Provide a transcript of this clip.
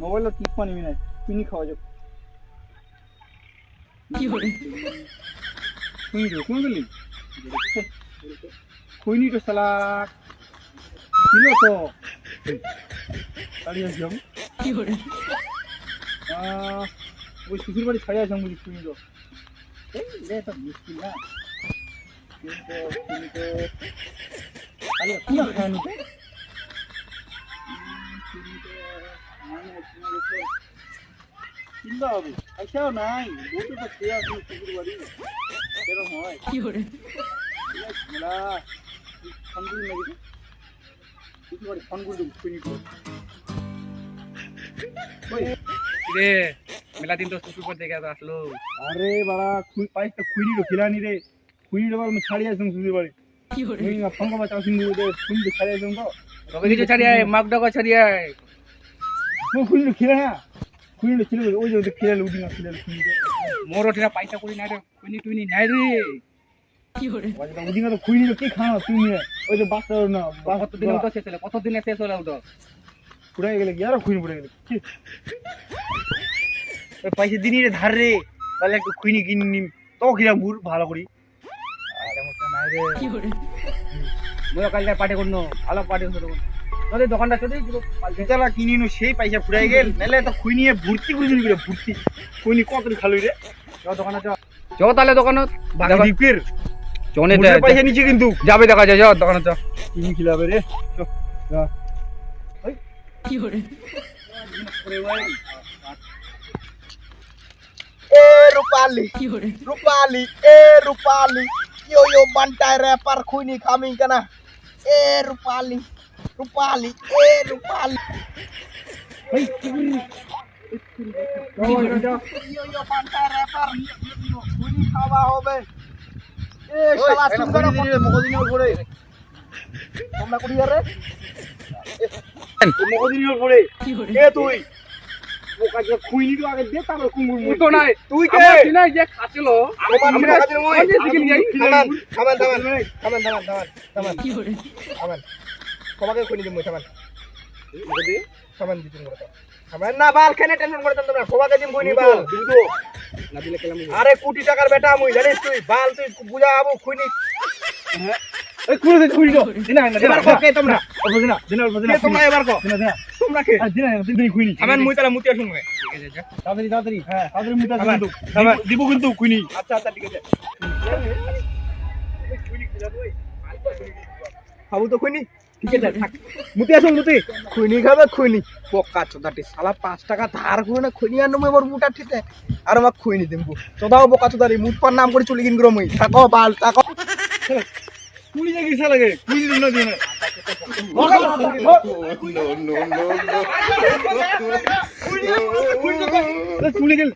মোবাইলও টিপ পানি না কিনি খাওয়া যাবে কি করে খুইনি তো কোন গেলি খুইনি তো শালা ছিল তো ছাড়িয়ে আসলাম কি করে ওই বাড়ি ছাড়িয়ে আসলাম চিন্তা হবে। আইসাও নাই। বউটা তো খেয়ে আসলো শ্বশুর বাড়ি এরকম হয়। কি করে মেলা ফোন করি নাকি কিছু বাড়ি ফোন করে দেবো খুঁড়ি রে মেলা দিন তো শ্বশুর বাড়ি থেকে আসলো। আরে বাড়া খুই পাইস তো খুঁড়ি খিলানি রে। আমি ছাড়িয়ে আসলাম শ্বশুর বাড়ি কি করে ফোন করবা দে খুঁড়ি ছাড়িয়ে আসলাম তো কিছু ছাড়িয়ে আয় মাগ ডাকা ছাড়িয়ে আয়। মুই খুঁড়ি রে খিলা না? খুঁড়ি রে খিলে ওই যে খিলালে উঠি না খিলালে খুঁড়ি রে মোর ওঠে পয়সা করি নাই রে টুইনি টুইনি নাই রে। কি করে উঠি না তো খুঁড়ি রে কি খাওয়া তুমি ওই যে বাচ্চা না কত দিন তো শেষ হলো কত দিনে শেষ হলো তো পুড়ে গেলে আর খুঁড়ি পুড়ে গেলে পয়সা দিনই রে ধার রে তাহলে একটু খুইনি কিনি নিম তো কিরা মুর ভালো করি। যাবে দেখা যায় দোকানে চ রে। এ রূপালি। yo yo bantai rapper khuni kami kana eh rupali rupali eh rupali yo yo bantai rapper khuni khawa hobe eh শালা তুমি কেন মগদিনের উপরে তোমরা কুড়ি রে মগদিনের উপরে কে তুই ও কাছে খুইনি তো আগে দে তারপর তুই তো নাই। তুই আমার চিনাই যে খাচ্ছিল আমার আমি শিখিনি যাই। থামান থামান থামান থামান থামান থামান থামান। কি করে? থামান। তোমাকে খুনি দিমু থামান। যদি থামান দিতেন করে থামান না বাল কেনে টেনশন করতেন তোমরা। সবাকে দিম খুনি বাল। না দিলে কেলাম আরে কোটি টাকার বেটা মুই জানিস তুই? বাল তুই বুঝা আবু খুনি এই কুড়ি দে কুড়ি দাও দিনা না এবার কো কে তোমরা? দিনা কে এবার কো? দিনা দিনা তোমরা কে মুই মুতিয়া শুনবে তাড়াতাড়ি তাড়াতাড়ি। হ্যাঁ তাড়াতাড়ি মুটা কিন্তু দিব কিন্তু কুইনি। আচ্ছা আচ্ছা ঠিক আছে। খাব তো খুনি ঠিক আছে থাক। মুতি আসুন মুতি। খুনি খাবে খুনি পক্কা চোদাটি শালা পাঁচ টাকা ধার করে না খুনি আনো মই মোর মুটা ঠিতে। আর চোদাও বোকা চোদারি পার নাম করে চলে গিন গ্রো মুই। থাকো বাল থাকো জায়গা ইসা লাগে কুইনি দিনা দিনা কুড়ি গেল